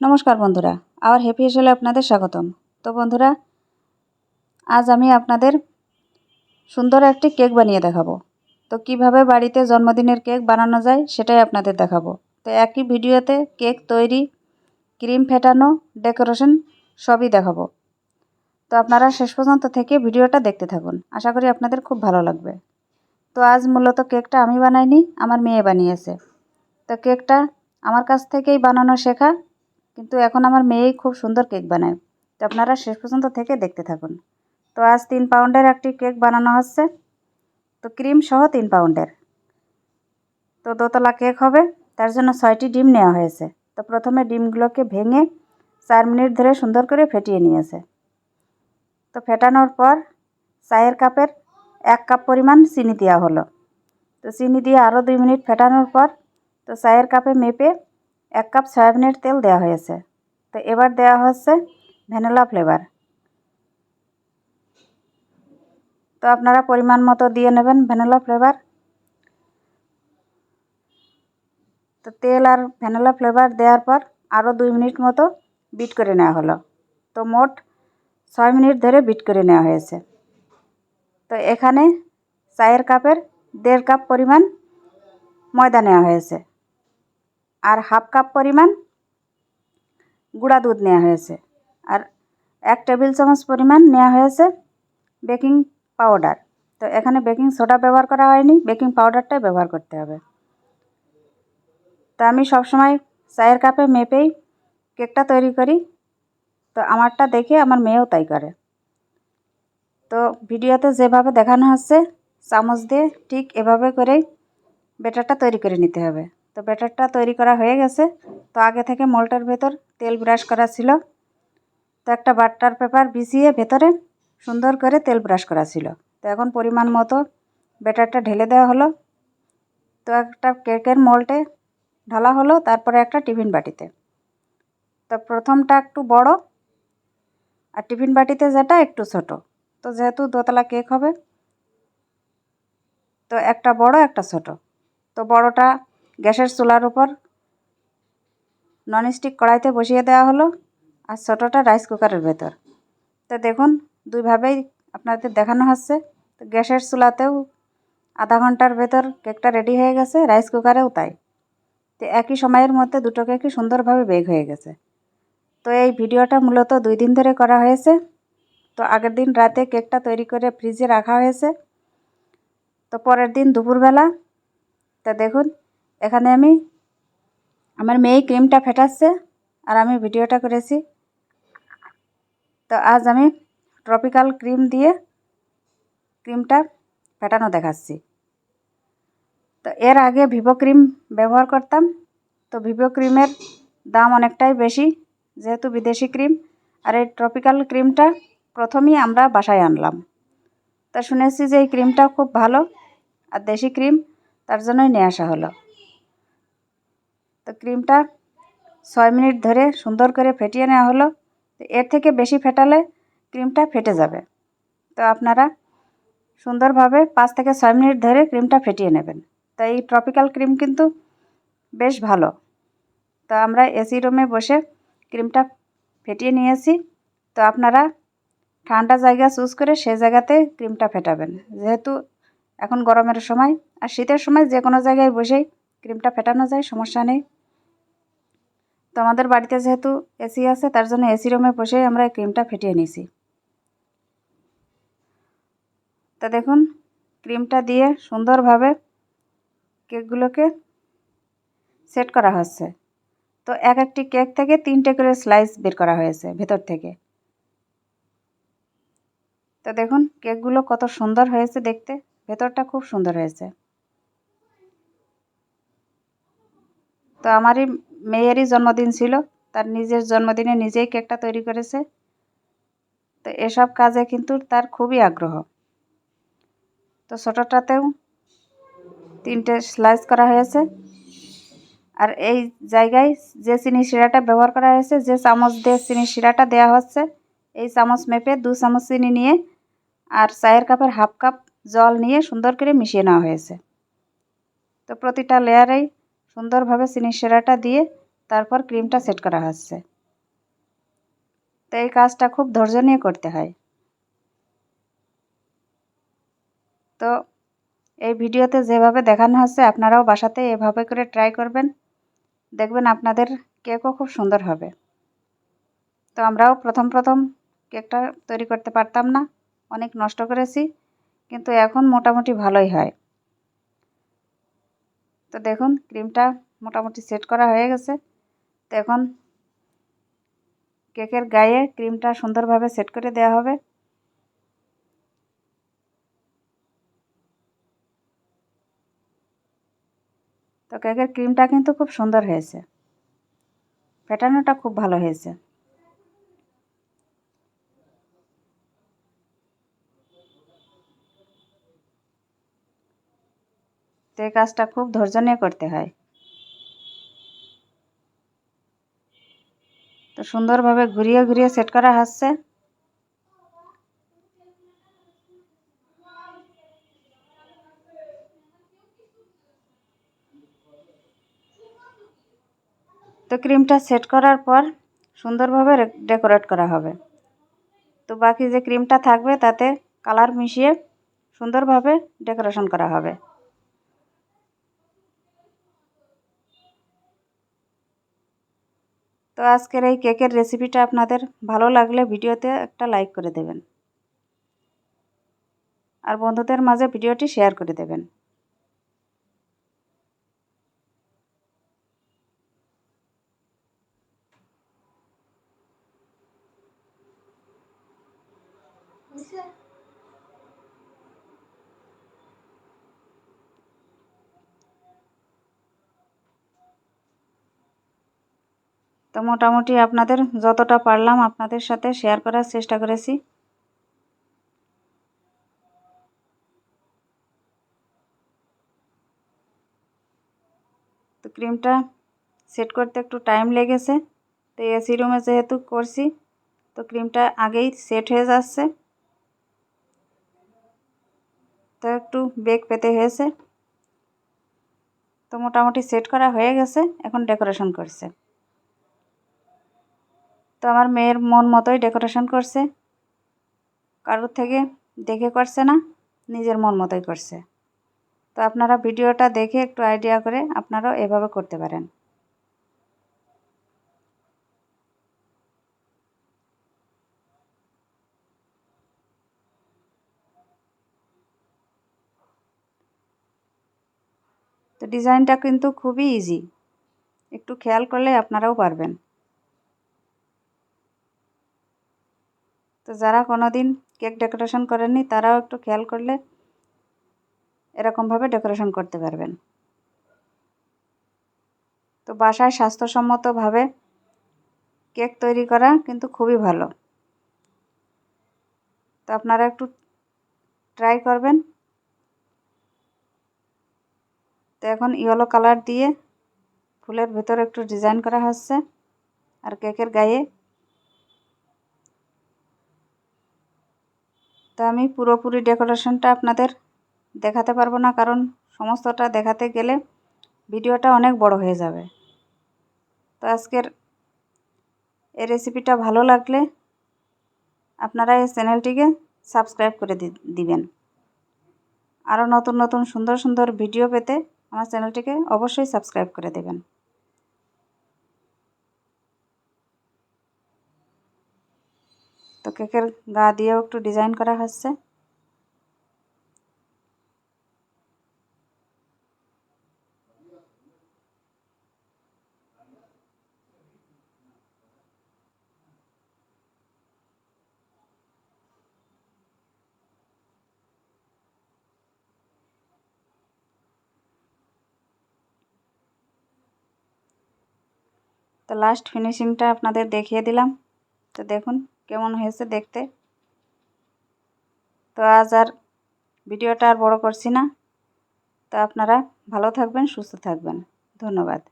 নমস্কার বন্ধুরা, আবার হ্যাপি হেসেলে আপনাদের স্বাগতম। তো বন্ধুরা, আজ আমি আপনাদের সুন্দর একটি কেক বানিয়ে দেখাবো। তো কীভাবে বাড়িতে জন্মদিনের কেক বানানো যায় সেটাই আপনাদের দেখাবো। তো একই ভিডিওতে কেক তৈরি, ক্রিম ফেটানো, ডেকোরেশন সবই দেখাবো। তো আপনারা শেষ পর্যন্ত থেকে ভিডিওটা দেখতে থাকুন। আশা করি আপনাদের খুব ভালো লাগবে। তো আজ মূলত কেকটা আমি বানাইনি, আমার মেয়ে বানিয়েছে। তো কেকটা আমার কাছ থেকেই বানানো শেখা। কিন্তু এখন আমার মেয়েই খুব সুন্দর কেক বানায়। তো আপনারা শেষ পর্যন্ত থেকে দেখতে থাকুন। তো আজ তিন পাউন্ডের একটি কেক বানানো হচ্ছে। তো ক্রিম সহ তিন পাউন্ডের। তো দোতলা কেক হবে। তার জন্য ছয়টি ডিম নেওয়া হয়েছে। তো প্রথমে ডিমগুলোকে ভেঙে চার মিনিট ধরে সুন্দর করে ফেটিয়ে নিয়েছে। তো ফেটানোর পর চায়ের কাপের এক কাপ পরিমাণ চিনি দেওয়া হলো। তো চিনি দিয়ে আরও দুই মিনিট ফেটানোর পর তো চায়ের কাপে মেপে এক কাপ সয়াবিনের তেল দেওয়া হয়েছে। তো এবার দেওয়া হচ্ছে ভ্যানিলা ফ্লেভার। তো আপনারা পরিমাণ মতো দিয়ে নেবেন ভ্যানিলা ফ্লেভার। তো তেল আর ভ্যানিলা ফ্লেভার দেওয়ার পর আরও দুই মিনিট মতো বিট করে নেওয়া হলো। তো মোট ছয় মিনিট ধরে বিট করে নেওয়া হয়েছে। তো এখানে চায়ের কাপের দেড় কাপ পরিমাণ ময়দা নেওয়া হয়েছে। আর হাফ কাপ পরিমাণ গুঁড়া দুধ নেওয়া হয়েছে। আর এক টেবিল চামচ পরিমাণ নেওয়া হয়েছে বেকিং পাউডার। তো এখানে বেকিং সোডা ব্যবহার করা হয়নি, বেকিং পাউডারটাই ব্যবহার করতে হবে। তো আমি সবসময় চায়ের কাপে মেপেই কেকটা তৈরি করি। তো আমারটা দেখে আমার মেয়েও তাই করে। তো ভিডিওতে যেভাবে দেখানো হচ্ছে, চামচ দিয়ে ঠিক এভাবে করেই বেটারটা তৈরি করে নিতে হবে। তো ব্যাটারটা তৈরি করা হয়ে গেছে। তো আগে থেকে মলটার ভেতর তেল ব্রাশ করা ছিল। তো একটা বাটার পেপার বিছিয়ে ভেতরে সুন্দর করে তেল ব্রাশ করা ছিল। তো এখন পরিমাণ মতো ব্যাটারটা ঢেলে দেওয়া হলো। তো একটা কেকের মোল্টে ঢালা হলো, তারপরে একটা টিফিন বাটিতে। তো প্রথমটা একটু বড়, আর টিফিন বাটিতে যেটা একটু ছোট। তো যেহেতু দোতলা কেক হবে, তো একটা বড়, একটা ছোট। তো বড়টা গ্যাসের চুলার উপর ননস্টিক কড়াইতে বসিয়ে দেওয়া হলো আর ছোটোটা রাইস কুকারের ভেতর। তো দেখুন, দুইভাবেই আপনাদের দেখানো হচ্ছে। তো গ্যাসের চুলাতেও আধা ঘণ্টার ভেতর কেকটা রেডি হয়ে গেছে রাইস কুকারেও তাই। তো একই সময়ের মধ্যে দুটো কেকই সুন্দরভাবে বেগ হয়ে গেছে। তো এই ভিডিওটা মূলত দুই দিন ধরে করা হয়েছে। তো আগের দিন রাতে কেকটা তৈরি করে ফ্রিজে রাখা হয়েছে। তো পরের দিন দুপুরবেলা। তা দেখুন এখানে আমি আমার মেয়ে ক্রিমটা ফেটাচ্ছে আর আমি ভিডিওটা করেছি। তো আজ আমি ট্রপিক্যাল ক্রিম দিয়ে ক্রিমটা ফেটানো দেখাচ্ছি। তো এর আগে ভিভো ক্রিম ব্যবহার করতাম। তো ভিভো ক্রিমের দাম অনেকটাই বেশি, যেহেতু বিদেশি ক্রিম আর এই ট্রপিক্যাল ক্রিমটা প্রথমেই আমরা বাসায় আনলাম। তা শুনেছি যে এই ক্রিমটা খুব ভালো, আর দেশি ক্রিম তার জন্যই নিয়ে আসা হলো। তো ক্রিমটা ছয় মিনিট ধরে সুন্দর করে ফেটিয়ে নেওয়া হলো। এর থেকে বেশি ফেটালে ক্রিমটা ফেটে যাবে। তো আপনারা সুন্দরভাবে পাঁচ থেকে ছয় মিনিট ধরে ক্রিমটা ফেটিয়ে নেবেন। তো এই ট্রপিক্যাল ক্রিম কিন্তু বেশ ভালো। তো আমরা এসি রুমে বসে ক্রিমটা ফেটিয়ে নিয়েছি। তো আপনারা ঠান্ডা জায়গা চুজ করে সে জায়গাতে ক্রিমটা ফেটাবেন। যেহেতু এখন গরমের সময় আর শীতের সময় যে কোনো জায়গায় বসেই ক্রিমটা ফেটানো যায়, সমস্যা নেই। তো আমাদের বাড়িতে যেহেতু এসি আছে, তার জন্য এসি রুমে বসেই আমরা এই ক্রিমটা ফেটিয়ে নিছি তা দেখুন, ক্রিমটা দিয়ে সুন্দরভাবে কেকগুলোকে সেট করা হচ্ছে। তো এক একটি কেক থেকে তিনটে করে স্লাইস বের করা হয়েছে ভেতর থেকে। তো দেখুন, কেকগুলো কত সুন্দর হয়েছে দেখতে, ভেতরটা খুব সুন্দর হয়েছে। তো আমারই মেয়েরই জন্মদিন ছিল, তার নিজের জন্মদিনে নিজেই কেকটা তৈরি করেছে। তো এসব কাজে কিন্তু তার খুবই আগ্রহ। তো ছোটোটাতেও তিনটে স্লাইস করা হয়েছে। আর এই জায়গায় যে চিনি শিরাটা ব্যবহার করা হয়েছে, যে চামচ দিয়ে চিনি শিরাটা দেওয়া হচ্ছে, এই চামচ মেপে দু চামচ চিনি নিয়ে আর চায়ের কাপের হাফ কাপ জল নিয়ে সুন্দর করে মিশিয়ে নেওয়া হয়েছে। তো প্রতিটা লেয়ারেই সুন্দরভাবে চিনি শিরাটা দিয়ে তারপর ক্রিমটা সেট করা হচ্ছে। তো এই কাজটা খুব ধৈর্য নিয়ে করতে হয়। তো এই ভিডিওতে যেভাবে দেখানো হচ্ছে, আপনারাও বাসাতে এভাবে করে ট্রাই করবেন। দেখবেন আপনাদের কেকও খুব সুন্দর হবে। তো আমরাও প্রথম প্রথম কেকটা তৈরি করতে পারতাম না, অনেক নষ্ট করেছি, কিন্তু এখন মোটামুটি ভালোই হয়। তো দেখুন ক্রিমটা মোটামুটি সেট করা হয়ে গেছে। তো এখন কেকের গায়ে ক্রিমটা সুন্দরভাবে সেট করে দেওয়া হবে। তো কেকের ক্রিমটা কিন্তু খুব সুন্দর হয়েছে। ফেটানোটা খুব ভালো হয়েছে। তো এই কাজটা খুব ধৈর্য নিয়ে করতে হয়। তো সুন্দরভাবে ঘুরিয়ে ঘুরিয়ে সেট করা হচ্ছে। তো ক্রিমটা সেট করার পর সুন্দরভাবে ডেকোরেট করা হবে। তো বাকি যে ক্রিমটা থাকবে তাতে কালার মিশিয়ে সুন্দরভাবে ডেকোরেশন করা হবে। তো আজকের এই কেকের রেসিপিটা আপনাদের ভালো লাগলে ভিডিওতে একটা লাইক করে দেবেন। আর বন্ধুদের মাঝে ভিডিওটি শেয়ার করে দেবেন। তো মোটামুটি আপনাদের যতটা পারলাম আপনাদের সাথে শেয়ার করার চেষ্টা করেছি। তো ক্রিমটা সেট করতে একটু টাইম লেগেছে। তো এসি রুমে যেহেতু করছি, তো ক্রিমটা আগেই সেট হয়ে যাচ্ছে। তো একটু বেগ পেতে হয়েছে। তো মোটামুটি সেট করা হয়ে গেছে, এখন ডেকোরেশন করছে। আমার মেয়ের মন মতোই ডেকোরেশন করছে। কারোর থেকে দেখে করছে না, নিজের মন মতোই করছে। তো আপনারা ভিডিওটা দেখে একটু আইডিয়া করে আপনারাও এভাবে করতে পারেন। তো ডিজাইনটা কিন্তু খুবই ইজি একটু খেয়াল করলে আপনারাও পারবেন। তো যারা কোনো দিন কেক ডেকোরেশন করেননি, তারাও একটু খেয়াল করলে এরকমভাবে ডেকোরেশন করতে পারবেন। তো বাসায় স্বাস্থ্যসম্মতভাবে কেক তৈরি করা কিন্তু খুবই ভালো। তো আপনারা একটু ট্রাই করবেন। তো এখন ইয়েলো কালার দিয়ে ফুলের ভেতর একটু ডিজাইন করা হচ্ছে, আর কেকের গায়ে তো আমি পুরোপুরি ডেকোরেশনটা আপনাদের দেখাতে পারব না, কারণ সমস্তটা দেখাতে গেলে ভিডিওটা অনেক বড় হয়ে যাবে। তো আজকের এই রেসিপিটা ভালো লাগলে আপনারা এই চ্যানেলটিকে সাবস্ক্রাইব করে দিবেন। আরও নতুন নতুন সুন্দর সুন্দর ভিডিও পেতে আমার চ্যানেলটিকে অবশ্যই সাবস্ক্রাইব করে দেবেন। তো কেকের গা দিয়েও একটু ডিজাইন করা হচ্ছে। তো লাস্ট ফিনিশিংটা আপনাদের দেখিয়ে দিলাম। তো দেখুন কেমন হয়েছে দেখতে। তো আজ আর ভিডিওটা আর বড় করছি না। তো আপনারা ভালো থাকবেন, সুস্থ থাকবেন। ধন্যবাদ।